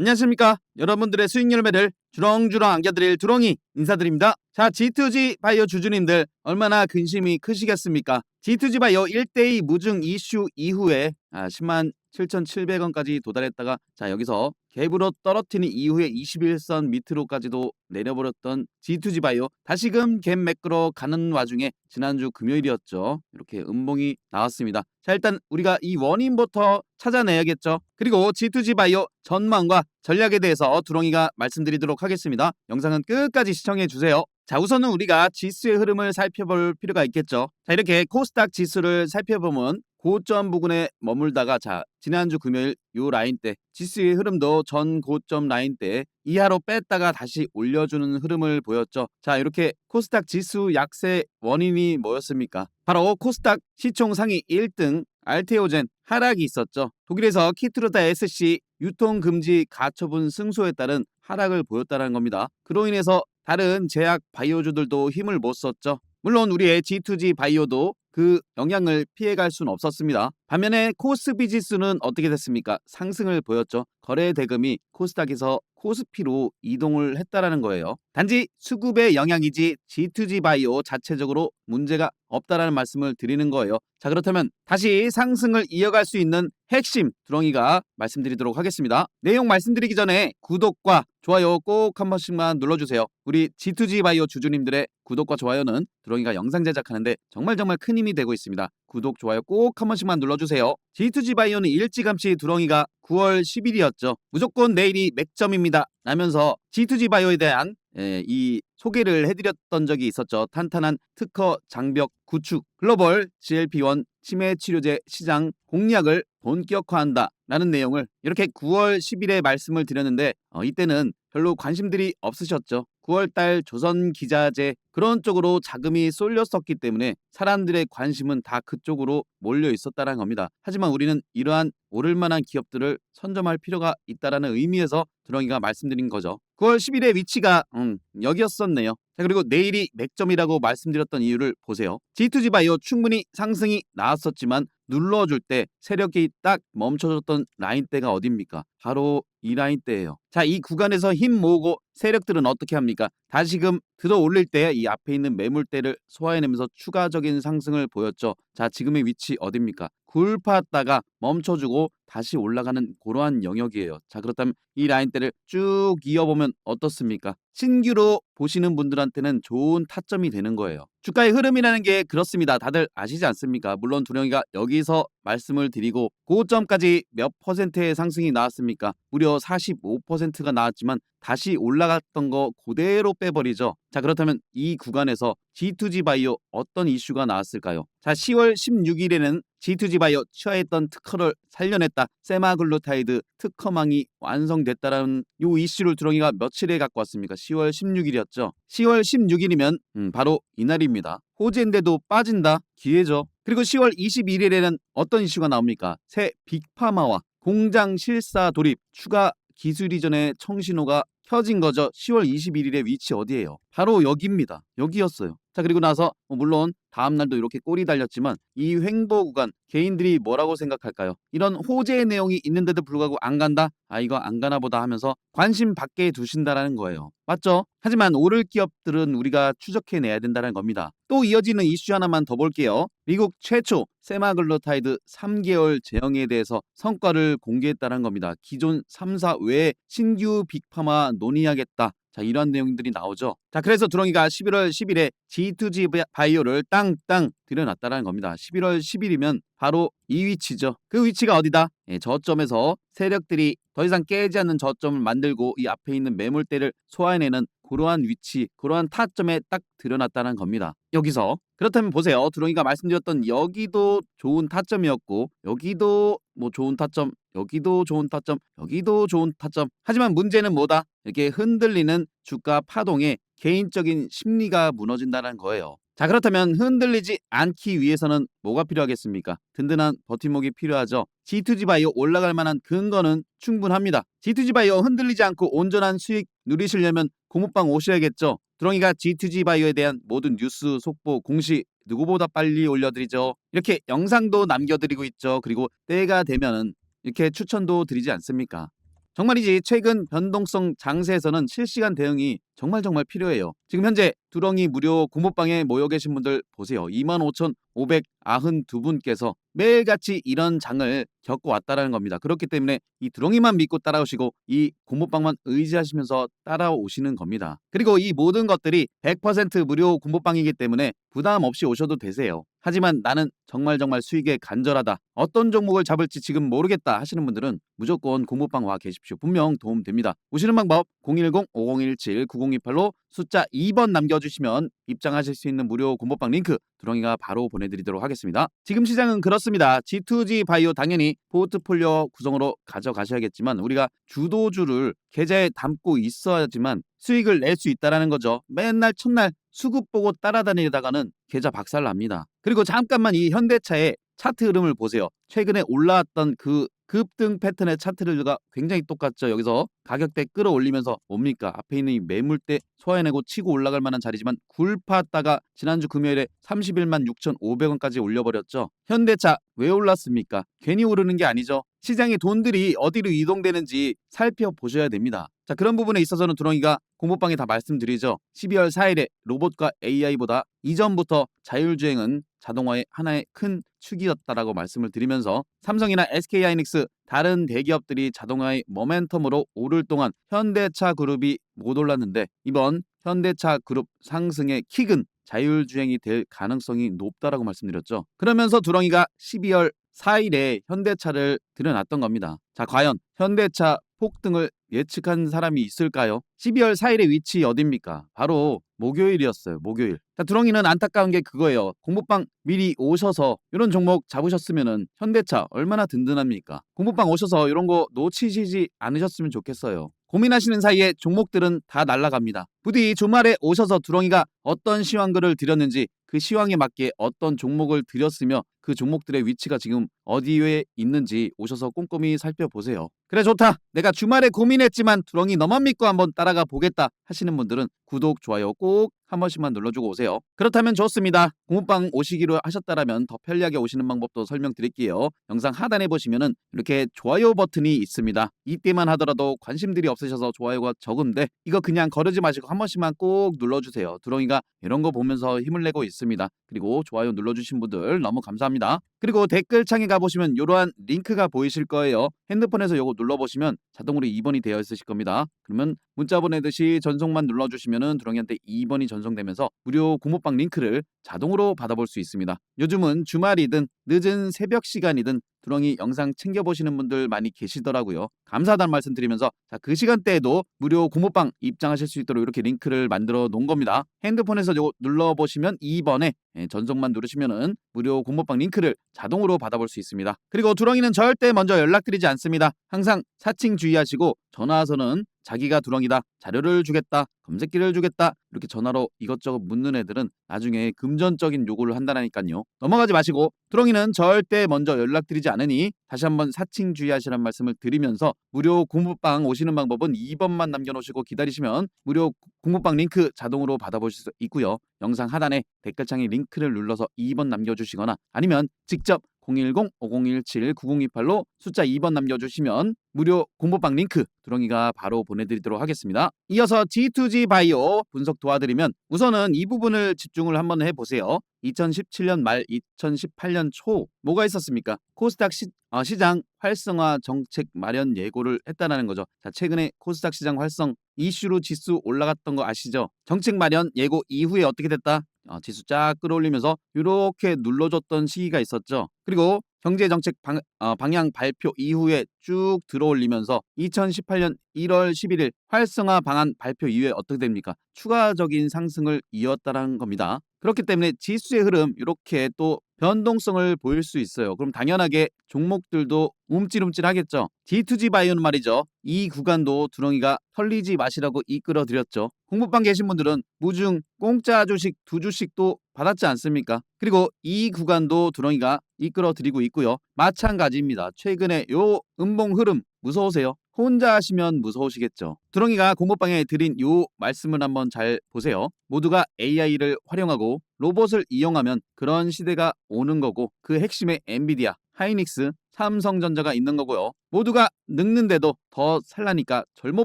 안녕하십니까? 여러분들의 수익 열매를 주렁주렁 안겨드릴 두렁이 인사드립니다. 자 G2G 바이오 주주님들 얼마나 근심이 크시겠습니까? G2G 바이오 1대2 무증 이슈 이후에 아, 10만 7,700원까지 도달했다가 자 여기서 갭으로 떨어뜨린 이후에 21선 밑으로까지도 내려버렸던 G2G 바이오. 다시금 갭 매끄러 가는 와중에 지난주 금요일이었죠. 이렇게 음봉이 나왔습니다. 자 일단 우리가 이 원인부터 찾아내야겠죠. 그리고 G2G 바이오 전망과 전략에 대해서 두렁이가 말씀드리도록 하겠습니다. 영상은 끝까지 시청해 주세요. 자 우선은 우리가 지수의 흐름을 살펴볼 필요가 있겠죠. 자 이렇게 코스닥 지수를 살펴보면 고점 부근에 머물다가 자 지난주 금요일 요 라인 때 지수의 흐름도 전 고점 라인 때 이하로 뺐다가 다시 올려주는 흐름을 보였죠. 자 이렇게 코스닥 지수 약세 원인이 뭐였습니까? 바로 코스닥 시총 상위 1등 알테오젠 하락이 있었죠. 독일에서 키트루다 SC 유통 금지 가처분 승소에 따른 하락을 보였다는 겁니다. 그로 인해서 다른 제약 바이오주들도 힘을 못 썼죠. 물론 우리의 G2G 바이오도 그 영향을 피해갈 수는 없었습니다. 반면에 코스피 지수는 어떻게 됐습니까? 상승을 보였죠. 거래 대금이 코스닥에서 코스피로 이동을 했다라는 거예요. 단지 수급의 영향이지 G2G 바이오 자체적으로 문제가 없다라는 말씀을 드리는 거예요. 자 그렇다면 다시 상승을 이어갈 수 있는 핵심 두렁이가 말씀드리도록 하겠습니다. 내용 말씀드리기 전에 구독과 좋아요 꼭 한 번씩만 눌러주세요. 우리 G2G 바이오 주주님들의 구독과 좋아요는 두렁이가 영상 제작하는데 정말 정말 큰 힘이 되고 있습니다. 구독, 좋아요 꼭 한 번씩만 눌러주세요. G2G 바이오는 일찌감치 두렁이가 9월 10일이었죠. 무조건 내일이 맥점입니다. 라면서 G2G 바이오에 대한 예, 이 소개를 해드렸던 적이 있었죠. 탄탄한 특허 장벽 구축, 글로벌 GLP-1 치매 치료제 시장 공략을 본격화한다. 라는 내용을 이렇게 9월 10일에 말씀을 드렸는데 어, 이때는 별로 관심들이 없으셨죠. 9월달 조선 기자재 그런 쪽으로 자금이 쏠렸었기 때문에 사람들의 관심은 다 그쪽으로 몰려 있었다는 겁니다. 하지만 우리는 이러한 오를 만한 기업들을 선점할 필요가 있다라는 의미에서 드렁이가 말씀드린 거죠. 9월 10일의 위치가 음, 여기였었네요. 자 그리고 내일이 맥점이라고 말씀드렸던 이유를 보세요. G2G 바이오 충분히 상승이 나왔었지만 눌러줄 때 세력이 딱 멈춰졌던 라인대가 어딥니까? 바로 이 라인대예요. 자, 이 구간에서 힘 모으고 세력들은 어떻게 합니까? 다시금 들어 올릴 때 이 앞에 있는 매물대를 소화해내면서 추가적인 상승을 보였죠. 자, 지금의 위치 어딥니까? 굴팠다가 멈춰주고 다시 올라가는 그러한 영역이에요. 자, 그렇다면 이 라인대를 쭉 이어보면 어떻습니까? 신규로 보시는 분들한테는 좋은 타점이 되는 거예요. 주가의 흐름이라는 게 그렇습니다. 다들 아시지 않습니까? 물론 두령이가 여기서 말씀을 드리고 고점까지 몇 퍼센트의 상승이 나왔습니까? 무려 45%가 나왔지만 다시 올라갔던 거 그대로 빼버리죠. 자 그렇다면 이 구간에서 G2G 바이오 어떤 이슈가 나왔을까요? 자 10월 16일에는 G2G 바이오 취하했던 특허를 살려냈다. 세마글루타이드 특허망이 완성됐다라는 요 이슈를 두렁이가 며칠에 갖고 왔습니까? 10월 16일이었죠. 10월 16일이면 음, 바로 이날입니다. 호재인데도 빠진다. 기회죠. 그리고 10월 21일에는 어떤 이슈가 나옵니까? 새 빅파마와 공장 실사 돌입 추가 기술 이전의 청신호가 켜진 거죠. 10월 21일의 위치 어디예요? 바로 여기입니다. 여기였어요. 자 그리고 나서 뭐 물론 다음 날도 이렇게 꼬리 달렸지만 이 횡보 구간 개인들이 뭐라고 생각할까요? 이런 호재의 내용이 있는데도 불구하고 안 간다? 아 이거 안 가나 보다 하면서 관심 받게 두신다라는 거예요. 맞죠? 하지만 오를 기업들은 우리가 추적해내야 된다는 겁니다. 또 이어지는 이슈 하나만 더 볼게요. 미국 최초 세마글로타이드 3개월 제형에 대해서 성과를 공개했다는 겁니다. 기존 3사 외에 신규 빅파마 논의하겠다. 자, 이런 내용들이 나오죠. 자, 그래서 두렁이가 11월 10일에 G2G 바이오를 땅땅 들여놨다는 겁니다. 11월 10일이면 바로 이 위치죠. 그 위치가 어디다? 예, 저점에서 세력들이 더 이상 깨지 않는 저점을 만들고 이 앞에 있는 매물대를 소화해내는 그러한 위치, 그러한 타점에 딱 들여놨다는 겁니다. 여기서 그렇다면 보세요. 두렁이가 말씀드렸던 여기도 좋은 타점이었고 여기도 뭐 좋은 타점, 여기도 좋은 타점, 여기도 좋은 타점. 하지만 문제는 뭐다? 이렇게 흔들리는 주가 파동에 개인적인 심리가 무너진다는 거예요. 자 그렇다면 흔들리지 않기 위해서는 뭐가 필요하겠습니까? 든든한 버팀목이 필요하죠. G2G 바이오 올라갈 만한 근거는 충분합니다. G2G 바이오 흔들리지 않고 온전한 수익 누리시려면 고무방 오셔야겠죠. 두렁이가 G2G 바이오에 대한 모든 뉴스 속보 공시 누구보다 빨리 올려드리죠. 이렇게 영상도 남겨드리고 있죠. 그리고 때가 되면은 이렇게 추천도 드리지 않습니까? 정말이지 최근 변동성 장세에서는 실시간 대응이 정말 정말 필요해요. 지금 현재 두렁이 무료 공모방에 모여 계신 분들 보세요. 25,592분께서 매일같이 이런 장을 겪어왔다라는 겁니다. 그렇기 때문에 이 두렁이만 믿고 따라오시고 이 공모방만 의지하시면서 따라오시는 겁니다. 그리고 이 모든 것들이 100% 무료 공모방이기 때문에 부담 없이 오셔도 되세요. 하지만 나는 정말 정말 수익에 간절하다. 어떤 종목을 잡을지 지금 모르겠다 하시는 분들은 무조건 공모방 와 계십시오. 분명 도움 됩니다. 오시는 방법 010-5017-9028로 숫자 2번 남겨주시면 입장하실 수 있는 무료 공모방 링크 두렁이가 바로 보내드리도록 하겠습니다. 지금 시장은 그렇습니다. G2G 바이오 당연히 포트폴리오 구성으로 가져가셔야겠지만 우리가 주도주를 계좌에 담고 있어야지만 수익을 낼 수 있다라는 거죠. 맨날 첫날 수급 보고 따라다니다가는 계좌 박살 납니다. 그리고 잠깐만 이 현대차의 차트 흐름을 보세요. 최근에 올라왔던 그 급등 패턴의 차트들과 굉장히 똑같죠. 여기서 가격대 끌어올리면서 뭡니까? 앞에 있는 이 매물대 소화해내고 치고 올라갈 만한 자리지만 굴팠다가 지난주 금요일에 31만 6,500원까지 올려버렸죠. 현대차 왜 올랐습니까? 괜히 오르는 게 아니죠. 시장의 돈들이 어디로 이동되는지 살펴보셔야 됩니다. 자 그런 부분에 있어서는 두렁이가 공모방에 다 말씀드리죠. 12월 4일에 로봇과 AI보다 이전부터 자율주행은 자동화의 하나의 큰 축이었다라고 말씀을 드리면서 삼성이나 SK하이닉스 다른 대기업들이 자동화의 모멘텀으로 오를 동안 현대차 그룹이 못 올랐는데 이번 현대차 그룹 상승의 킥은 자율주행이 될 가능성이 높다라고 말씀드렸죠. 그러면서 두렁이가 12월 4일에 현대차를 들여놨던 겁니다. 자, 과연 현대차 폭등을 예측한 사람이 있을까요? 12월 4일의 위치 어딥니까? 바로 목요일이었어요. 목요일. 자, 두렁이는 안타까운 게 그거예요. 공부방 미리 오셔서 이런 종목 잡으셨으면은 현대차 얼마나 든든합니까? 공부방 오셔서 이런 거 놓치시지 않으셨으면 좋겠어요. 고민하시는 사이에 종목들은 다 날아갑니다. 부디 주말에 오셔서 두렁이가 어떤 시황글을 드렸는지 그 시황에 맞게 어떤 종목을 드렸으며 그 종목들의 위치가 지금 어디에 있는지 오셔서 꼼꼼히 살펴보세요. 그래 좋다. 내가 주말에 고민했지만 두렁이 너만 믿고 한번 따라가 보겠다 하시는 분들은 구독, 좋아요 꼭 한 번씩만 눌러주고 오세요. 그렇다면 좋습니다. 공부방 오시기로 하셨다라면 더 편리하게 오시는 방법도 설명드릴게요. 영상 하단에 보시면은 이렇게 좋아요 버튼이 있습니다. 이때만 하더라도 관심들이 없으셔서 좋아요가 적은데 이거 그냥 거르지 마시고 한 번씩만 꼭 눌러주세요. 두렁이가 이런 거 보면서 힘을 내고 있습니다. 그리고 좋아요 눌러주신 분들 너무 감사합니다. 그리고 댓글창에 가보시면 이러한 링크가 보이실 거예요. 핸드폰에서 요거 눌러보시면 자동으로 2번이 되어 있으실 겁니다. 그러면 문자 보내듯이 전송만 눌러주시면은 두렁이한테 2번이 전송되면서 무료 공모방 링크를 자동으로 받아볼 수 있습니다. 요즘은 주말이든 늦은 새벽 시간이든 두렁이 영상 챙겨보시는 분들 많이 계시더라고요. 감사하다는 말씀 드리면서 자, 그 시간대에도 무료 공모방 입장하실 수 있도록 이렇게 링크를 만들어 놓은 겁니다. 핸드폰에서 요거 눌러보시면 2번에 예, 전송만 누르시면은 무료 공모방 링크를 자동으로 받아볼 수 있습니다. 그리고 두렁이는 절대 먼저 연락드리지 않습니다. 항상 사칭 주의하시고 전화와서는 자기가 두렁이다, 자료를 주겠다, 검색기를 주겠다 이렇게 전화로 이것저것 묻는 애들은 나중에 금전적인 요구를 한다니까요. 넘어가지 마시고 두렁이는 절대 먼저 연락드리지 않으니 다시 한번 사칭 주의하시라는 말씀을 드리면서 무료 공부방 오시는 방법은 2번만 남겨놓으시고 기다리시면 무료 공부방 링크 자동으로 받아보실 수 있고요. 영상 하단에 댓글창에 링크를 눌러서 2번 남겨주시거나 아니면 직접 010-5017-9028로 숫자 2번 남겨주시면 무료 공모방 링크 두렁이가 바로 보내드리도록 하겠습니다. 이어서 G2G 바이오 분석 도와드리면 우선은 이 부분을 집중을 한번 해보세요. 2017년 말 2018년 초 뭐가 있었습니까? 코스닥 시, 어, 시장 활성화 정책 마련 예고를 했다는 거죠. 자 최근에 코스닥 시장 활성 이슈로 지수 올라갔던 거 아시죠? 정책 마련 예고 이후에 어떻게 됐다? 어, 지수 쫙 끌어올리면서 이렇게 눌러줬던 시기가 있었죠. 그리고 경제정책 방, 어, 방향 발표 이후에 쭉 들어올리면서 2018년 1월 11일 활성화 방안 발표 이후에 어떻게 됩니까? 추가적인 상승을 이었다는 겁니다. 그렇기 때문에 지수의 흐름 이렇게 또 변동성을 보일 수 있어요. 그럼 당연하게 종목들도 움찔움찔하겠죠. D2G 바이오는 말이죠. 이 구간도 두렁이가 털리지 마시라고 이끌어 드렸죠. 공부방 계신 분들은 무중 공짜 주식 두 주식도 받았지 않습니까? 그리고 이 구간도 두렁이가 이끌어 드리고 있고요. 마찬가지입니다. 최근에 요 음봉 흐름 무서우세요? 혼자 하시면 무서우시겠죠. 두렁이가 공모방에 드린 요 말씀을 한번 잘 보세요. 모두가 AI를 활용하고 로봇을 이용하면 그런 시대가 오는 거고 그 핵심의 엔비디아, 하이닉스, 삼성전자가 있는 거고요. 모두가 늙는데도 더 살라니까 젊어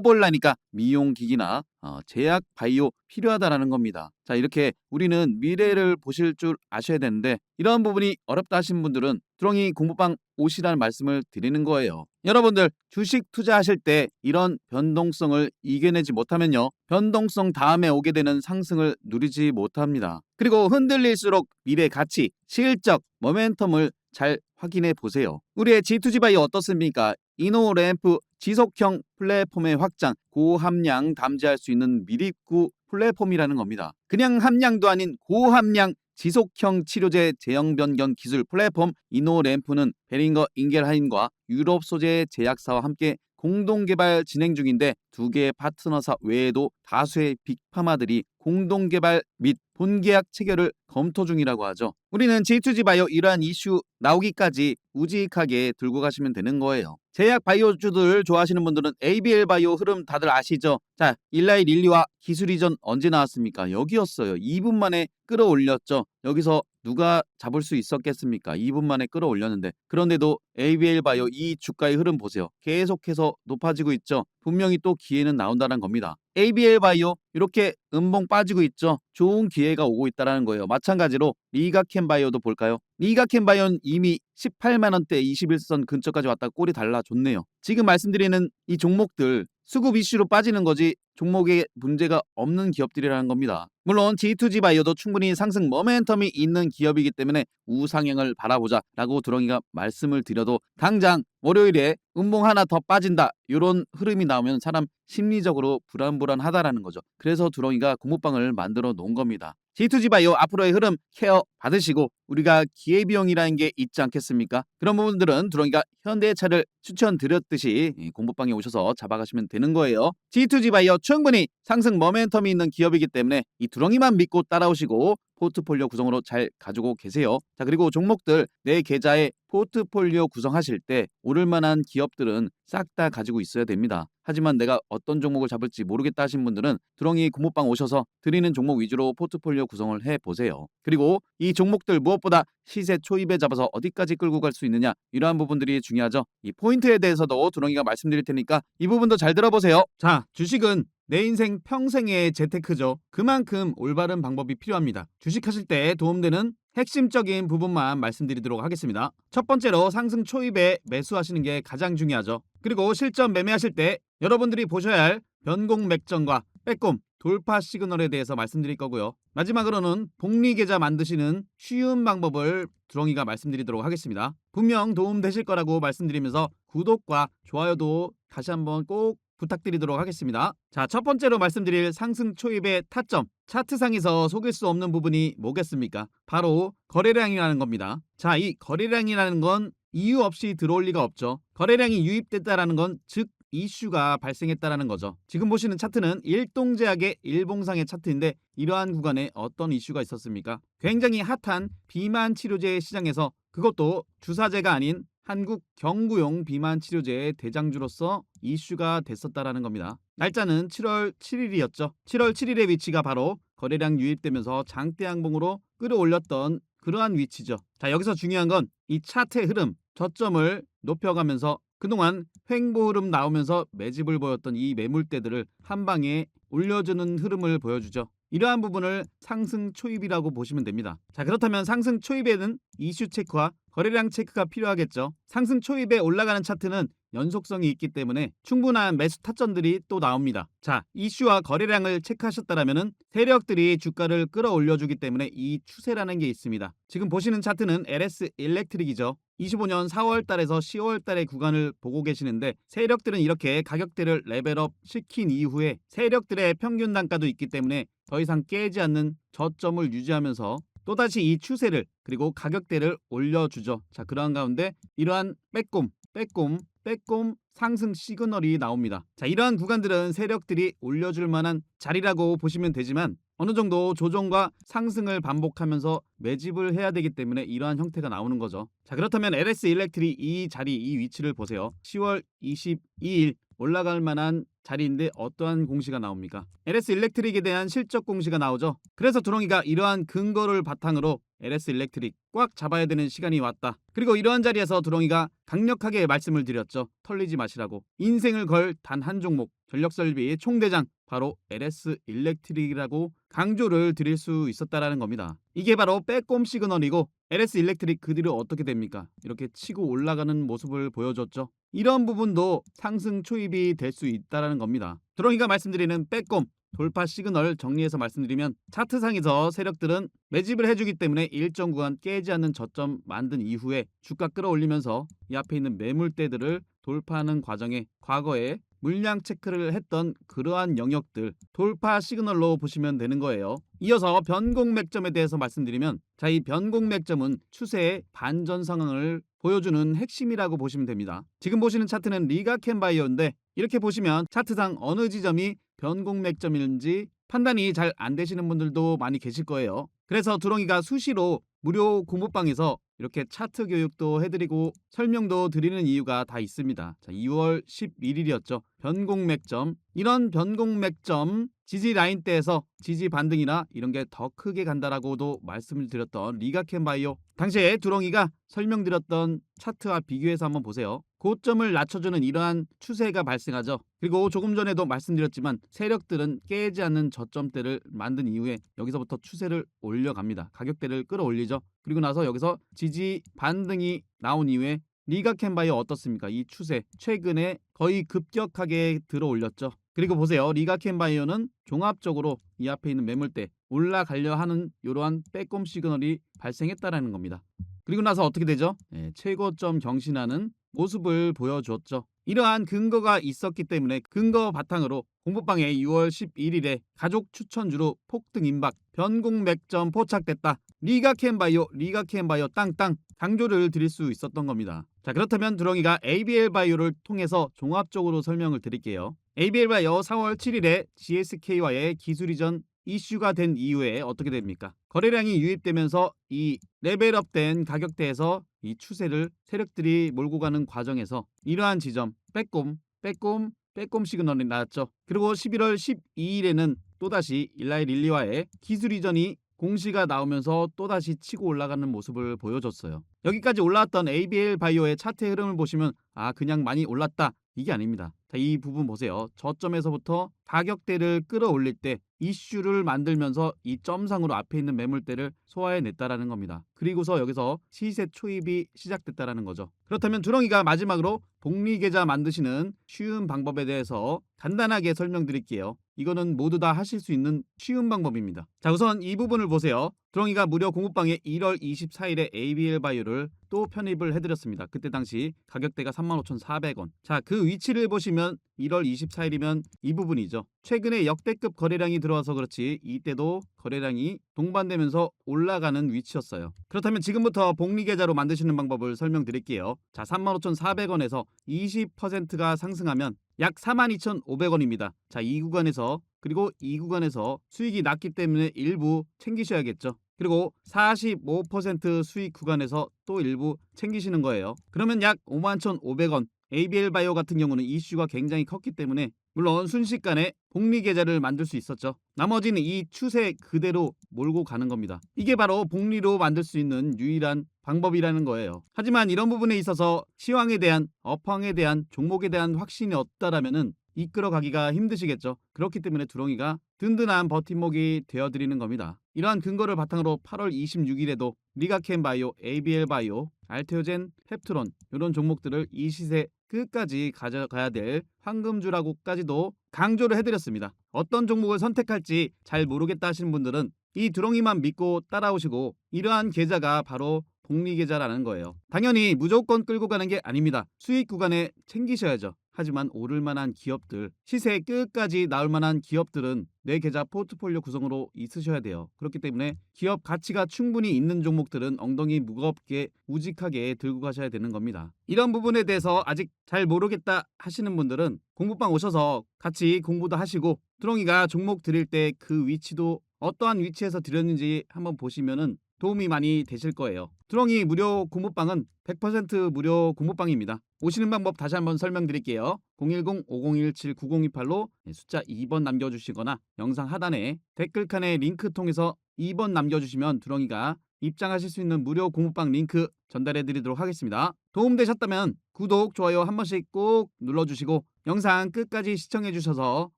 보려니까 미용기기나 어, 제약 바이오 필요하다라는 겁니다. 자 이렇게 우리는 미래를 보실 줄 아셔야 되는데 이러한 부분이 어렵다 하신 분들은 두렁이 공부방 오시라는 말씀을 드리는 거예요. 여러분들 주식 투자하실 때 이런 변동성을 이겨내지 못하면요. 변동성 다음에 오게 되는 상승을 누리지 못합니다. 그리고 흔들릴수록 미래 가치, 실적, 모멘텀을 잘 확인해 보세요. 우리의 G2G 바이오 어떻습니까? 이노램프 지속형 플랫폼의 확장, 고함량 담지할 수 있는 미립구 플랫폼이라는 겁니다. 그냥 함량도 아닌 고함량 지속형 치료제 제형 변경 기술 플랫폼 이노램프는 베링거 인겔하임과 유럽 소재 제약사와 함께 공동 개발 진행 중인데 두 개의 파트너사 외에도 다수의 빅파마들이 공동 개발 및 본계약 체결을 검토 중이라고 하죠. 우리는 G2G 바이오 이러한 이슈 나오기까지 우직하게 들고 가시면 되는 거예요. 제약 바이오주들 좋아하시는 분들은 ABL 바이오 흐름 다들 아시죠? 자, 일라이 릴리와 기술 이전 언제 나왔습니까? 여기였어요. 2분 만에 끌어올렸죠. 여기서 누가 잡을 수 있었겠습니까? 2분 만에 끌어올렸는데 그런데도 ABL 바이오 이 주가의 흐름 보세요. 계속해서 높아지고 있죠. 분명히 또 기회는 나온다는 겁니다. ABL 바이오 이렇게 음봉 빠지고 있죠. 좋은 기회가 오고 있다는 거예요. 마찬가지로 리가켄 바이오도 볼까요? 리가켄 바이오는 이미 18만 원대 21선 근처까지 왔다 꼬리 달라줬네요. 지금 말씀드리는 이 종목들 수급 이슈로 빠지는 거지 종목에 문제가 없는 기업들이라는 겁니다. 물론 G2G 바이오도 충분히 상승 모멘텀이 있는 기업이기 때문에 우상향을 바라보자 라고 두렁이가 말씀을 드려도 당장 월요일에 음봉 하나 더 빠진다 이런 흐름이 나오면 사람 심리적으로 불안불안하다라는 거죠. 그래서 두렁이가 공모방을 만들어 놓은 겁니다. G2G 바이오 앞으로의 흐름 케어 받으시고 우리가 기회비용이라는 게 있지 않겠습니까? 그런 부분들은 두렁이가 현대차를 추천드렸듯이 이 공부방에 오셔서 잡아가시면 되는 거예요. G2G 바이오 충분히 상승 모멘텀이 있는 기업이기 때문에 이 두렁이만 믿고 따라오시고 포트폴리오 구성으로 잘 가지고 계세요. 자 그리고 종목들 내 계좌에 포트폴리오 구성하실 때 오를 만한 기업들은 싹 다 가지고 있어야 됩니다. 하지만 내가 어떤 종목을 잡을지 모르겠다 하신 분들은 두렁이 공모방 오셔서 드리는 종목 위주로 포트폴리오 구성을 해 보세요. 그리고 이 종목들 무엇 보다 시세 초입에 잡아서 어디까지 끌고 갈 수 있느냐 이러한 부분들이 중요하죠. 이 포인트에 대해서도 두렁이가 말씀드릴 테니까 이 부분도 잘 들어보세요. 자 주식은 내 인생 평생의 재테크죠. 그만큼 올바른 방법이 필요합니다. 주식하실 때 도움되는 핵심적인 부분만 말씀드리도록 하겠습니다. 첫 번째로 상승 초입에 매수하시는 게 가장 중요하죠. 그리고 실전 매매하실 때 여러분들이 보셔야 할 변공 맥점과 빼꼼 돌파 시그널에 대해서 말씀드릴 거고요. 마지막으로는 복리 계좌 만드시는 쉬운 방법을 두렁이가 말씀드리도록 하겠습니다. 분명 도움 되실 거라고 말씀드리면서 구독과 좋아요도 다시 한번 꼭 부탁드리도록 하겠습니다. 자, 첫 번째로 말씀드릴 상승 초입의 타점. 차트상에서 속일 수 없는 부분이 뭐겠습니까? 바로 거래량이라는 겁니다. 자, 이 거래량이라는 건 이유 없이 들어올 리가 없죠. 거래량이 유입됐다라는 건 즉 이슈가 발생했다라는 거죠. 지금 보시는 차트는 일동제약의 일봉상의 차트인데 이러한 구간에 어떤 이슈가 있었습니까? 굉장히 핫한 비만 치료제 시장에서 그것도 주사제가 아닌 한국 경구용 비만 치료제의 대장주로서 이슈가 됐었다라는 겁니다. 날짜는 7월 7일이었죠. 7월 7일의 위치가 바로 거래량 유입되면서 장대 양봉으로 끌어올렸던 그러한 위치죠. 자, 여기서 중요한 건 이 차트의 흐름, 저점을 높여가면서 그동안 횡보 흐름 나오면서 매집을 보였던 이 매물대들을 한 방에 올려주는 흐름을 보여주죠. 이러한 부분을 상승 초입이라고 보시면 됩니다. 자, 그렇다면 상승 초입에는 이슈 체크와 거래량 체크가 필요하겠죠. 상승 초입에 올라가는 차트는 연속성이 있기 때문에 충분한 매수 타점들이 또 나옵니다. 자, 이슈와 거래량을 체크하셨다면 세력들이 주가를 끌어올려주기 때문에 이 추세라는 게 있습니다. 지금 보시는 차트는 LS 일렉트릭이죠. 25년 4월 달에서 10월 달의 구간을 보고 계시는데 세력들은 이렇게 가격대를 레벨업 시킨 이후에 세력들의 평균 단가도 있기 때문에 더 이상 깨지 않는 저점을 유지하면서 또다시 이 추세를 그리고 가격대를 올려주죠. 자, 그러한 가운데 이러한 빼꼼, 빼꼼, 빼꼼 상승 시그널이 나옵니다. 자, 이러한 구간들은 세력들이 올려줄 만한 자리라고 보시면 되지만 어느 정도 조정과 상승을 반복하면서 매집을 해야 되기 때문에 이러한 형태가 나오는 거죠. 자, 그렇다면 LS 일렉트리 이 자리, 이 위치를 보세요. 10월 22일 올라갈 만한 자리인데 어떠한 공시가 나옵니까? LS 일렉트릭에 대한 실적 공시가 나오죠. 그래서 두렁이가 이러한 근거를 바탕으로 LS 일렉트릭 꽉 잡아야 되는 시간이 왔다. 그리고 이러한 자리에서 두렁이가 강력하게 말씀을 드렸죠. 털리지 마시라고. 인생을 걸 단 한 종목 전력 설비의 총대장 바로 LS 일렉트릭이라고 강조를 드릴 수 있었다라는 겁니다. 이게 바로 빼꼼 시그널이고 LS 일렉트릭 그 뒤로 어떻게 됩니까? 이렇게 치고 올라가는 모습을 보여줬죠. 이런 부분도 상승 초입이 될 수 있다라는 겁니다. 드렁이가 말씀드리는 빼꼼 돌파 시그널 정리해서 말씀드리면 차트상에서 세력들은 매집을 해주기 때문에 일정 구간 깨지 않는 저점 만든 이후에 주가 끌어올리면서 이 앞에 있는 매물대들을 돌파하는 과정에 과거에 물량 체크를 했던 그러한 영역들 돌파 시그널로 보시면 되는 거예요. 이어서 변곡 맥점에 대해서 말씀드리면 자 이 변곡 맥점은 추세의 반전 상황을 보여주는 핵심이라고 보시면 됩니다. 지금 보시는 차트는 리가켄 바이오인데 이렇게 보시면 차트상 어느 지점이 변곡 맥점인지 판단이 잘 안 되시는 분들도 많이 계실 거예요. 그래서 두렁이가 수시로 무료 공부방에서 이렇게 차트 교육도 해드리고 설명도 드리는 이유가 다 있습니다. 자, 2월 11일이었죠. 변곡 맥점. 이런 변곡 맥점 지지 라인대에서 지지 반등이나 이런 게 더 크게 간다라고도 말씀을 드렸던 리가켄 바이오. 당시에 두렁이가 설명드렸던 차트와 비교해서 한번 보세요. 고점을 낮춰주는 이러한 추세가 발생하죠. 그리고 조금 전에도 말씀드렸지만 세력들은 깨지 않는 저점대를 만든 이후에 여기서부터 추세를 올려갑니다. 가격대를 끌어올리죠. 그리고 나서 여기서 지지 반등이 나온 이후에 리가켄바이오 어떻습니까? 이 추세 최근에 거의 급격하게 들어 올렸죠. 그리고 보세요. 리가켄바이오는 종합적으로 이 앞에 있는 매물대 올라가려 하는 이러한 빼꼼 시그널이 발생했다라는 겁니다. 그리고 나서 어떻게 되죠? 예, 최고점 경신하는 모습을 보여주었죠. 이러한 근거가 있었기 때문에 근거 바탕으로 공부방에 6월 11일에 가족 추천주로 폭등 임박 변곡 맥점 포착됐다. 리가켄바이오 리가켄바이오 땅땅 강조를 드릴 수 있었던 겁니다. 자 그렇다면 두렁이가 ABL 바이오를 통해서 종합적으로 설명을 드릴게요. ABL 바이오 4월 7일에 GSK와의 기술 이전 이슈가 된 이후에 어떻게 됩니까? 거래량이 유입되면서 이 레벨업된 가격대에서 이 추세를 세력들이 몰고 가는 과정에서 이러한 지점 빼꼼 빼꼼 빼꼼 시그널이 나왔죠. 그리고 11월 12일에는 또다시 일라이 릴리와의 기술 이전이 공시가 나오면서 또다시 치고 올라가는 모습을 보여줬어요. 여기까지 올라왔던 ABL 바이오의 차트 흐름을 보시면 아 그냥 많이 올랐다 이게 아닙니다. 자, 이 부분 보세요. 저점에서부터 가격대를 끌어올릴 때 이슈를 만들면서 이 점상으로 앞에 있는 매물대를 소화해냈다라는 겁니다. 그리고서 여기서 시세 초입이 시작됐다라는 거죠. 그렇다면 두렁이가 마지막으로 복리 계좌 만드시는 쉬운 방법에 대해서 간단하게 설명드릴게요. 이거는 모두 다 하실 수 있는 쉬운 방법입니다. 자, 우선 이 부분을 보세요. 두렁이가 무료 공부방에 1월 24일에 ABL 바이오를 또 편입을 해드렸습니다. 그때 당시 가격대가 35,400원. 자, 그 위치를 보시면 1월 24일이면 이 부분이죠. 최근에 역대급 거래량이 들어와서 그렇지 이때도 거래량이 동반되면서 올라가는 위치였어요. 그렇다면 지금부터 복리 계좌로 만드시는 방법을 설명드릴게요. 자, 35,400원에서 20%가 상승하면 약 42,500원입니다. 자, 이 구간에서 그리고 이 구간에서 수익이 낮기 때문에 일부 챙기셔야겠죠. 그리고 45% 수익 구간에서 또 일부 챙기시는 거예요. 그러면 약 51,500원. ABL 바이오 같은 경우는 이슈가 굉장히 컸기 때문에 물론 순식간에 복리 계좌를 만들 수 있었죠. 나머지는 이 추세 그대로 몰고 가는 겁니다. 이게 바로 복리로 만들 수 있는 유일한 방법이라는 거예요. 하지만 이런 부분에 있어서 시황에 대한 업황에 대한 종목에 대한 확신이 없다라면은 이끌어 가기가 힘드시겠죠. 그렇기 때문에 두렁이가 든든한 버팀목이 되어드리는 겁니다. 이러한 근거를 바탕으로 8월 26일에도 리가켄 바이오, ABL 바이오, 알테오젠, 펩트론 이런 종목들을 이 시세 끝까지 가져가야 될 황금주라고까지도 강조를 해드렸습니다. 어떤 종목을 선택할지 잘 모르겠다 하시는 분들은 이 두렁이만 믿고 따라오시고 이러한 계좌가 바로 복리 계좌라는 거예요. 당연히 무조건 끌고 가는 게 아닙니다. 수익 구간에 챙기셔야죠. 하지만 오를 만한 기업들, 시세 끝까지 나올 만한 기업들은 내 계좌 포트폴리오 구성으로 있으셔야 돼요. 그렇기 때문에 기업 가치가 충분히 있는 종목들은 엉덩이 무겁게 우직하게 들고 가셔야 되는 겁니다. 이런 부분에 대해서 아직 잘 모르겠다 하시는 분들은 공부방 오셔서 같이 공부도 하시고 두렁이가 종목 드릴 때 그 위치도 어떠한 위치에서 드렸는지 한번 보시면은 도움이 많이 되실 거예요. 두렁이 무료 고모방은 100% 무료 고모방입니다. 오시는 방법 다시 한번 설명드릴게요. 010-5017-9028로 숫자 2번 남겨주시거나 영상 하단에 댓글 칸에 링크 통해서 2번 남겨주시면 두렁이가 입장하실 수 있는 무료 고모방 링크 전달해 드리도록 하겠습니다. 도움되셨다면 구독, 좋아요 한 번씩 꼭 눌러주시고 영상 끝까지 시청해 주셔서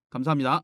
감사합니다.